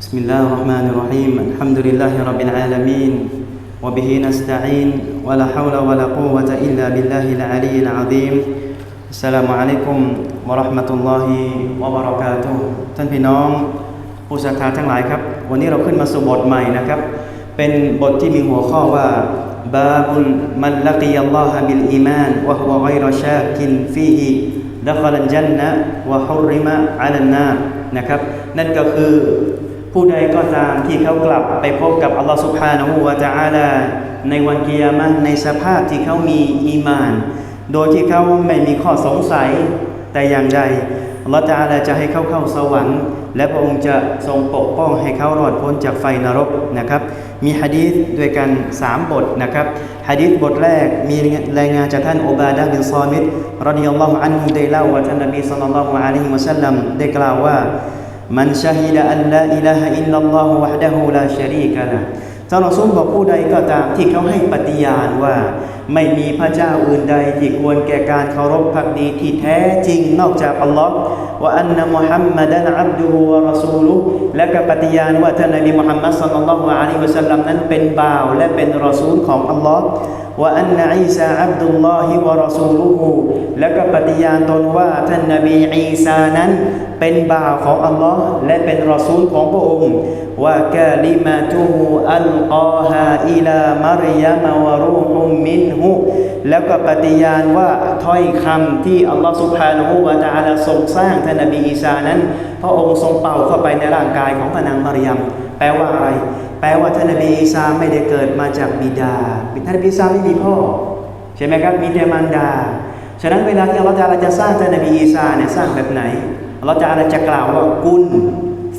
بسم الله الرحمن الرحيم الحمد لله رب العالمين وبه نستعين ولا حول ولا قوة إلا بالله العلي العظيم السلام عليكم ورحمة الله وبركاته ท่านพี่น้องผู้ศรัทธาทั้งหลายครับ วันนี้เราขึ้นมาสู่บทใหม่นะครับ เป็นบทที่มีหัวข้อว่า บาบุลมันลักียัลลอฮะบิลอีมานวะฮุวะไกรชากินฟีฮิดะคอลันจันนะวะฮุริมะอาลันนะครับนั่นก็คือผู้ใดก็ตามที่เขากลับไปพบกับอัลลอฮฺสุบฮานะฮูวะ ت อาลาในวันกิยามะในสภาพที่เขามีอีมาน โดยที่เขาไม่มีข้อสงสัยแต่อย่างใด อัลลอฮฺ ت อาลาจะให้เขาเข้าสวรรค์ และพระองค์จะทรงปกป้องให้เขารอดพ้นจากไฟนรกนะครับ มีฮะดีษด้วยกัน 3 บทนะครับฮะดีษบทแรกมีรายงานจากท่านอุบาดะบินซอมิดรดิยัลลอฮุอันฮุได้เล่าว่าท่านนบีศ็อลลัลลอฮุอะลัยฮิวะซัลลัมได้กล่าวว่ามันชาฮิดะอันลาอิลาฮะอิลลัลลอฮุวะฮ์ดะฮูลาชะรีกะละ ท่านรอซูลบอกผู้ใดก็ตามที่เขาให้ปฏิญาณว่า ไม่มีพระเจ้าอื่นใดที่ควรแก่การเคารพพักดีที่แท้จริงนอกจากอัลลอฮ์ว่าอันนมุฮัมมัดันอับดุฮุวะรอซูลุและก็ปฏิญาณว่าท่านนบีมุฮัมมัดศ็อลลัลลอฮุอะลัยฮิวะซัลลัมนั้นเป็นบ่าวและเป็นรอซูลของอัลลอฮ์ว่าอันนอีซาอับดุลลอฮิวะรอซูลุฮูและก็ปฏิญาณตนว่าท่านนบีอีซานั้น เป็นบ่าวของอัลลอฮ์และเป็นรอซูลของพระองค์ว่ากาลิมาตูฮูอัลกอฮาอิลามารยามาวะรูฮุมมินหุแล้วก็ปฏิญาณว่าถ้อยคำที่อัลลอฮ์สุบฮานะฮูวะตาลาทรงสร้างท่านนบีอีสานั้น พระองค์ทรงเป่าเข้าไปในร่างกายของพระนางมารยามแปลว่าอะไร แปลว่าท่านนบีอีสาไม่ได้เกิดมาจากบิดาท่านนบีอีสาไม่มีพ่อ ใช่ไหมครับมีแต่มารดา ฉะนั้นเวลาที่อัลลอฮฺจะสร้างท่านนบีอีสาเนี่ยสร้างแบบไหนอัลลอฮฺจะจะกล่าวว่ากุล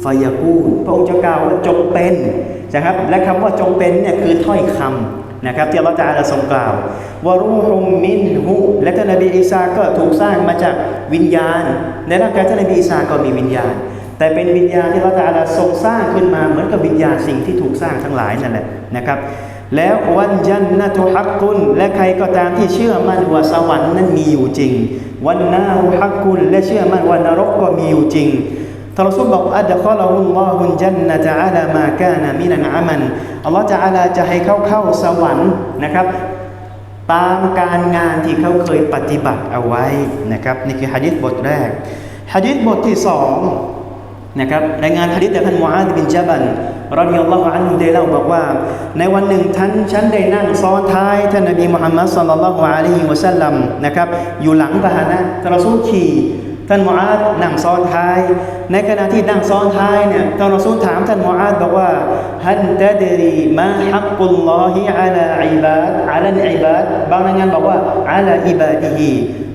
ฟยกูลพระองค์จะกล่าวว่าจงเป็นนะครับและคำว่าจงเป็นเนี่ยคือถ้อยคำนะครับที่อัลลอฮฺจะทรงกล่าวว่ารูฮุมมินหุและท่านนบีอีสาก็ถูกสร้างมาจากวิญญาณ ในร่างกายท่านนบีอีสาก็มีวิญญาณ แต่เป็นวิญญาณที่อัลลอฮฺจะทรงสร้างขึ้นมาเหมือนกับวิญญาณสิ่งที่ถูกสร้างทั้งหลายนั่นแหละนะครับ แล้ววันจันนะตุฮักกุลและใครก็ตามที่เชื่อมั่นว่าสวรรค์นั้นมีอยู่จริง วันนารุฮักกุลและเชื่อมั่นว่านรกก็มีอยู่จริงทารซุลบอกอัดคอลาฮุลลอฮุนจันนะจะอาลามากานามินันอามันอัลลอฮฺจะอาลาจะให้เขาเข้าสวรรค์นะครับ ตามการงานที่เขาเคยปฏิบัติเอาไว้นะครับนี่คือฮะดิษบทแรกฮะดิษบทที่สอง นะครับรายงานฮะดิษจากท่านมูอาดบินจาบันรอดิยัลลอฮุอันฮุได้เล่าบอกว่า ในวันหนึ่งท่านฉันได้นั่งซ้อนท้ายท่านนบีมุฮัมมัดสัลลัลลอฮุอะลัยฮิวะสัลลัมนะครับอยู่หลังพาหนะท่านรอซูลขี่ ท่านมูอาดนั่งซ้อนท้าย ในขณะที่นั่งซ้อนท้ายเนี่ยท่านรอซูลถามท่านมูอาดบอกว่าฮันตะดรีมาฮักกุลลอฮิอะลาอิบาดอะลันอิบาดบางรายงานบอกว่าอะลาอิบาดิฮี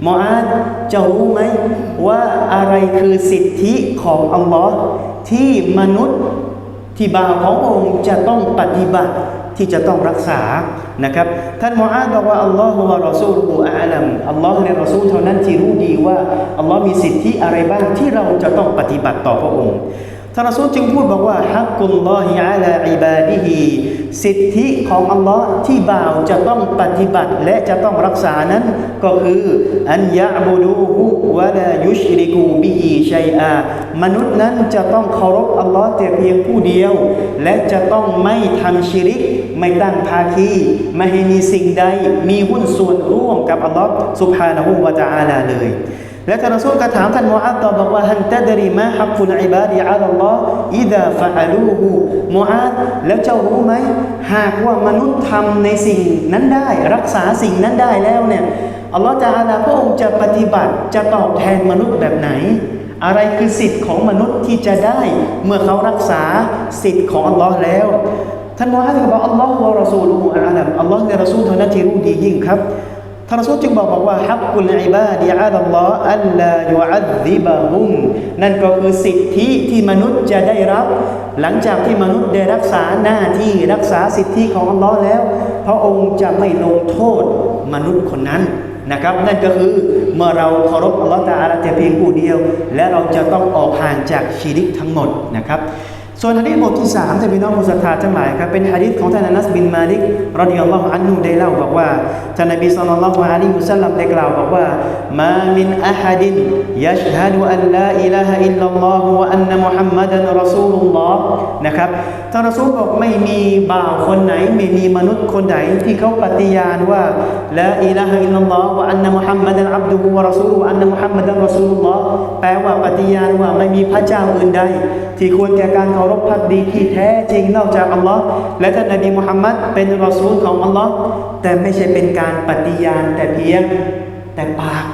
มูอาดจ้ารู้ไหมว่าอะไรคือสิทธิของอัลลอฮ์ที่มนุษย์ที่บ่าวขององค์จะต้องปฏิบัติ ที่จะต้องรักษานะครับ ท่านมูอาดบอกว่าอัลลอฮฺวะรอซูลูอาลัมอัลลอฮฺในรอซูลเท่านั้นที่รู้ดีว่าอัลลอฮ์มีสิทธิอะไรบ้างที่เราจะต้องปฏิบัติต่อพระองค์ท่านรอซูลจึงพูดบอกว่าฮักกุลลอฮิอาลาอิบาดิฮี สิทธิของอัลลอฮ์ที่บ่าวจะต้องปฏิบัติและจะต้องรักษานั้น ก็คืออันยะบูดูฮุวะลายุชริกูบิฮิชัยอามนุษย์นั้นจะต้องเคารพอัลลอฮ์แต่เพียงผู้เดียว และจะต้องไม่ทำชิริก ไม่ตั้งภาคีไม่ให้มีสิ่งใดมีหุ้นส่วนร่วมกับอัลลอฮ์สุบฮานะฮูวะตะอาลาเลย และท่านรสูลก็ถามท่านมูอัดตอบอกว่าฮันตะดรีมาฮักกุลอิบาดีอัลลอฮ์อิดะฟะอาลูฮูมูอัดแล้วเจ้ารู้ไหมหากว่ามนุษย์ทำในสิ่งนั้นได้ รักษาสิ่งนั้นได้แล้วเนี่ยอัลลอฮ์จะอาลาพระองค์จะปฏิบัติจะตอบแทนมนุษย์แบบไหน อะไรคือสิทธิ์ของมนุษย์ที่จะได้เมื่อเขารักษาสิทธิ์ของอัลลอฮ์แล้วท่านมูฮัมมัดก็บอกอัลลอฮ์วะรอซูลุฮุอาลัมอัลลอฮ์และรอซูลเท่านั้นที่รู้ดียิ่งครับ ท่านรอซูลจึงบอกบอกว่าฮักกุลอิบาดีอาดัลลอฮ์อัลลายุอัดซิบะฮุมนั่นก็คือสิทธิที่มนุษย์จะได้รับ หลังจากที่มนุษย์ได้รักษาหน้าที่รักษาสิทธิของอัลลอฮ์แล้ว พระองค์จะไม่ลงโทษมนุษย์คนนั้นนะครับ นั่นก็คือเมื่อเราเคารพอัลลอฮ์ตาอาลาแต่เพียงผู้เดียว และเราจะต้องออกห่างจากชีริกทั้งหมดนะครับ ส่วนฮะดีษบทที่สามท่พี่น้องผู้ศรัทธาทั้งหลายครับเป็นฮะดีษของท่านอานัสบินมาลิกรอดิยัลลอฮุอันฮุได้เล่าบอกว่าท่านนบีศ็อลลัลลอฮุอะลัยฮิวะซัลลัมได้กล่าวบอกว่ามามินอะฮัดินยัชฮะดุอันลาอิลาฮะอิลลัลลอฮุวะอันนะมุฮัมมัดันรอซูลุลลอฮ์นะครับท่านรอซูลบอกไม่มีบ่าวคนไหนไม่มีมนุษย์คนใดที่เขาปฏิญาณว่าลาอิลาฮะอิลลัลลอฮ์วะอันนะมุฮัมมัดันอับดุฮุวะรอซูลุฮุอันนะมุฮัมมัดันรอซูลุลลอฮ์แปลว่าปฏิญาณว่าไม่มีพระเจ้าอื่นใด ที่ควรแก่การเคารพพักดีที่แท้จริงนอกจากอัลลอฮ์และท่านนบีมุฮัมมัดเป็นรอซูลของอัลลอฮ์แต่ไม่ใช่เป็นการปฏิญาณแต่เพียงแต่ปาก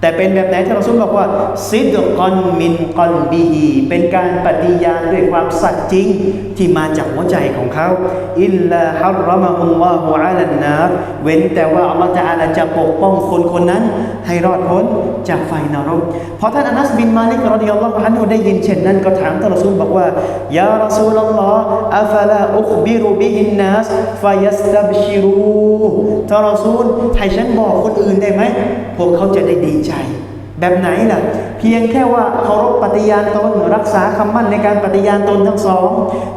แต่เป็นแบบไหนที่เราซุลบอกว่าซิดกอนมินกอนบีฮีเป็นการปฏิญาณด้วยความสัตย์จริงที่มาจากหัวใจของเขาอิลลาฮัรรมะฮุลลอฮุอะลันนาเว้นแต่ว่าอัลลอฮฺจะอาลาจะปกป้องคนคนนั้นให้รอดพ้น จากไฟนรกพอท่านอานัสบินมาลิกรอดิยัลลอฮุอันฮุได้ยินเช่นนั้นก็ถามท่านรอซูลบอกว่ายารอซูลลอฮ์อัฟลาอุคบิรุบิฮินนัสฟายัสตับชิรูท่านรอซูลให้ฉันบอกคนอื่นได้ไหมพวกเขาจะได้ดีใจ แบบไหนล่ะ เพียงแค่ว่าเคารพปฏิญาณตนรักษาคำมั่นในการปฏิญาณตนทั้งสอง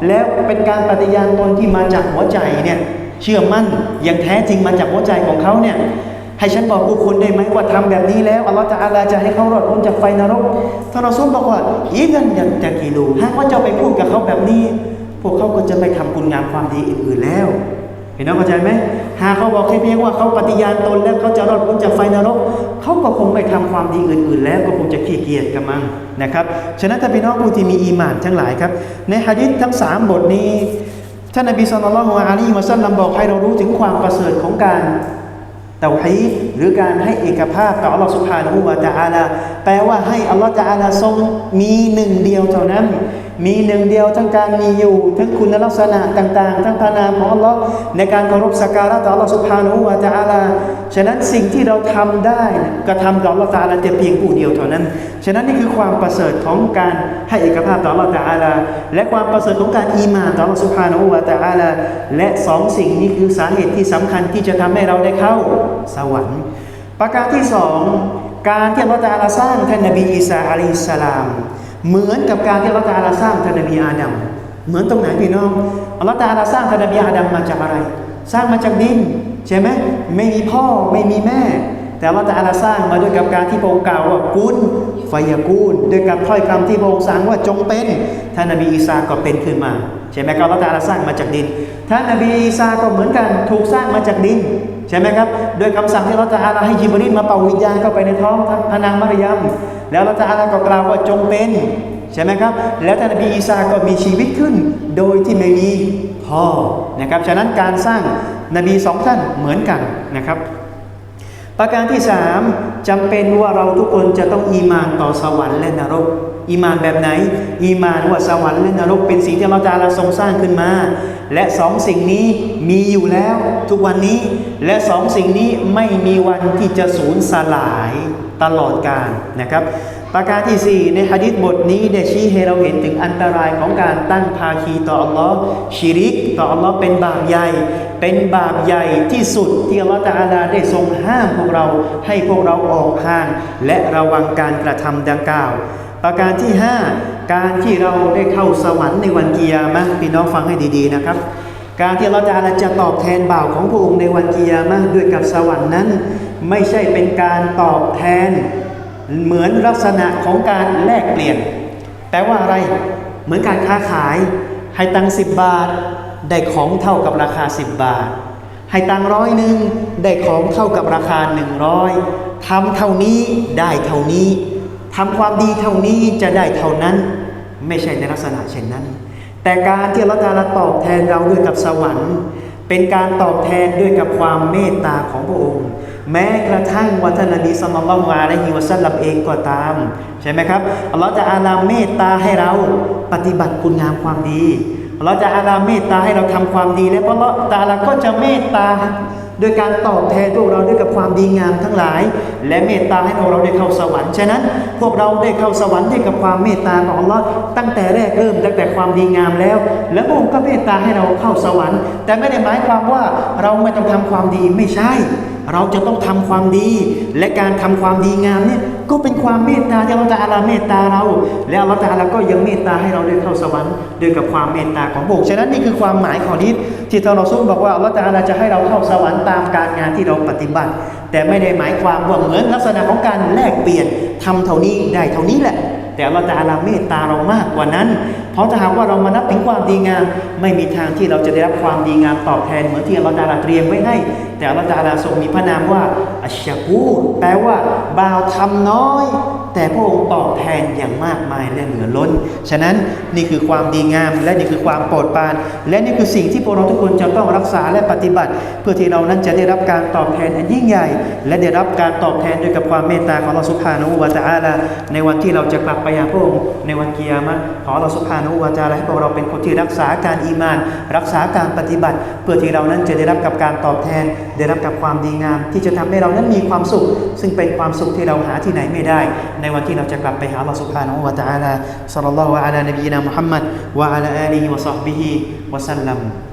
แล้วเป็นการปฏิญาณตนที่มาจากหัวใจเนี่ยเชื่อมั่นอย่างแท้จริงมาจากหัวใจของเขาเนี่ย ให้ฉันบอกผู้คนได้ไหมว่าทำแบบนี้แล้วอัลลอฮฺจะอาลาจะให้เขารอดพ้นจากไฟนรกท่านอซูลบอกว่าอีกันยันจะกิลูหากว่าเจ้าไปพูดกับเขาแบบนี้ พวกเขาก็จะไม่ทำคุณงามความดีอื่นๆแล้วเห็นน้องเข้าใจไหมหากเขาบอกแค่เพียงว่าเขาปฏิญาณตนแล้วเขาจะรอดพ้นจากไฟนรก เขาก็คงไม่ทำความดีอื่น ๆ แล้วก็คงจะขี้เกียจกันมั้งนะครับ ฉะนั้นถ้าพี่น้องผู้ที่มีอีหมานทั้งหลายครับ ในฮะดิษทั้งสามบทนี้ท่านนบีสุลต่านละฮ์อะลัยฮิวะซัลลัมบอกให้เรารู้ถึงความประเสริฐของการ เตาฮีดหรือการให้เอกภาพต่ออัลลอฮ์สุภานะฮูวะตะอาลาแปลว่าให้อัลลอฮ์ตะอาลาทรงมีหนึ่งเดียวเท่านั้นมีหนึ่งเดียวทั้งการมีอยู่ ทั้งคุณลักษณะต่างๆ ทั้งพานามของอัลลอฮ์ในการเคารพสักการะต่ออัลลอฮ์สุบฮานวะตะอาลาฉะนั้นสิ่งที่เราทำได้กระทำต่ออัลลอฮ์ตาลาแต่เพียงผู้เดียวเท่านั้น ฉะนั้นนี่คือความประเสริฐของการให้เอกภาพต่ออัลลอฮ์ตาลาและความประเสริฐของการอีมานต่ออัลลอฮ์สุบฮานวะตะอาลาและสองสิ่งนี้คือสาเหตุที่สำคัญที่จะทำให้เราได้เข้าสวรรค์ ประการที่สองการที่อัลลอฮ์ตาลาสร้างท่านนบีอีสาอะลัยฮิสสลาม เหมือนกับการที่อัลลอฮฺตาลาสร้างท่านนบีอาดัมเหมือนตรงไหนพี่น้องอัลลอฮฺตาลาสร้างท่านนบีอาดัมมาจากอะไร สร้างมาจากดินใช่ไหมไม่มีพ่อไม่มีแม่ แต่อัลลอฮฺตาลาสร้างมาด้วยกับการที่พระองค์กล่าวว่ากุนไฟยากูนด้วยกับถ้อยคำที่พระองค์สั่งว่าจงเป็นท่านนบีอีสาก็เป็นขึ้นมา ใช่ไหมครับอัลลอฮฺตะอาลาสร้างมาจากดิน ท่านนบีอีสาก็เหมือนกันถูกสร้างมาจากดิน ใช่ไหมครับโดยคำสั่งที่เราจะอาลาให้ยิบรีนมาเป่าวิญญาณเข้าไปในท้องพระนางมารยมแล้วเราจะอาลาก็กล่าวว่าจงเป็นใช่ไหมครับ แล้วท่านนบีอีสาก็มีชีวิตขึ้น โดยที่ไม่มีพ่อนะครับฉะนั้นการสร้างนบีสองท่านเหมือนกันนะครับ ประการที่สามจำเป็นว่าเราทุกคนจะต้องอีมานต่อสวรรค์และนรก อีมานแบบไหน อีมานว่าสวรรค์และนรก เป็นสิ่งที่เราจาลาทรงสร้างขึ้นมา และสองสิ่งนี้มีอยู่แล้วทุกวันนี้ และสองสิ่งนี้ไม่มีวันที่จะสูญสลายตลอดกาลนะครับ ประการที่ 4 ในฮะดิษบทนี้ได้ชี้ให้เราเห็นถึงอันตรายของการตั้งภาคีต่ออัลลอฮ์ชิริก ต่ออัลลอฮ์เป็นบาปใหญ่ เป็นบาปใหญ่ที่สุดที่อัลลอฮ์ตะอาลาได้ทรงห้ามพวกเราให้พวกเราออกห่าง และระวังการกระทำดังกล่าว ประการที่ 5 การที่เราได้เข้าสวรรค์ในวันกิยามะพี่น้องฟังให้ดีๆนะครับ การที่เราจะจะตอบแทนบ่าวของพระองค์ในวันกิยามะด้วยกับสวรรค์นั้น ไม่ใช่เป็นการตอบแทน เหมือนลักษณะของการแลกเปลี่ยนแปลว่าอะไรเหมือนการค้าขายให้ตังสิบบาท ได้ของเท่ากับราคา 10 บาท ให้ตังร้อยหนึ่งได้ของเท่ากับราคา 100ทำเท่านี้ได้เท่านี้ทำความดีเท่านี้จะได้เท่านั้น ไม่ใช่ในลักษณะเช่นนั้น แต่การที่เราจะตอบแทนเราด้วยกับสวรรค์ เป็นการตอบแทนด้วยกับความเมตตาของพระองค์ แม้กระทั่งวันท่านนบีสัลลัลลอฮุอะลัยฮิวสัลลัมเองก็ตาม ใช่ไหมครับอัลลอฮฺจะอาลาเมตตาให้เราปฏิบัติคุณงามความดี อัลลอฮฺจะอาลาเมตตาให้เราทำความดีแล้วอัลลอฮฺตาลาก็จะเมตตาโดยการตอบแทนพวกเราด้วยกับความดีงามทั้งหลาย และเมตตาให้พวกเราได้เข้าสวรรค์ฉะนั้น พวกเราได้เข้าสวรรค์ด้วยกับความเมตตาของอัลลอฮ์ตั้งแต่แรกเริ่มตั้งแต่ความดีงามแล้ว แล้วพระองค์ก็เมตตาให้เราเข้าสวรรค์ แต่ไม่ได้หมายความว่าเราไม่ต้องทำความดีไม่ใช่ เราจะต้องทำความดี และการทำความดีงามเนี่ย ก็เป็นความเมตตาที่อัลลอฮฺตะอาลาเมตตาเรา และอัลลอฮฺตะอาลาก็ยังเมตตาให้เราได้เข้าสวรรค์ด้วยกับความเมตตาของพระองค์ฉะนั้นนี่คือความหมายของนี้ที่ท่านรอซูลบอกว่าอัลลอฮฺตะอาลาจะให้เราเข้าสวรรค์ตามการงานที่เราปฏิบัติ แต่ไม่ได้หมายความว่าเหมือนลักษณะของการแลกเปลี่ยนทำเท่านี้ได้เท่านี้แหละ แต่อัลลอฮฺตะอาลาเมตตาเรามากกว่านั้น เพราะถ้าหากว่าเรามานับถึงความดีงาม ไม่มีทางที่เราจะได้รับความดีงามตอบแทน เหมือนที่อัลลอฮฺตะอาลาเตรียมไว้ให้ แต่อัลลอฮฺตะอาลาทรงมีพระนามว่าอัชชากูแปลว่าบ่าวทำน้อย แต่พระองค์ตอบแทนอย่างมากมายและเหลือล้น ฉะนั้นนี่คือความดีงาม และนี่คือความโปรดปราน และนี่คือสิ่งที่พวกเราทุกคนจะต้องรักษาและปฏิบัติ เพื่อที่เรานั้นจะได้รับการตอบแทนอันยิ่งใหญ่และได้รับการตอบแทนด้วยกับความเมตตาของเราสุภานุวาตาลาในวันที่เราจะกลับไปยังพระองค์ในวันเกิยามะขอเราสุภานุวาตาลาให้พวกเราเป็นคนที่รักษาการอีมาน รักษาการปฏิบัติ เพื่อที่เรานั้นจะได้รับกับการตอบแทน ได้รับกับความดีงาม ที่จะทำให้เรานั้นมีความสุข ซึ่งเป็นความสุขที่เราหาที่ไหนไม่ได้ ในวันที่เราจะกลับไปหาเราสุภานุวาตาลาสัลลัลลอฮุอะลานบีนะมุฮัมมัดวะอะลาอาลีฮิวะซอ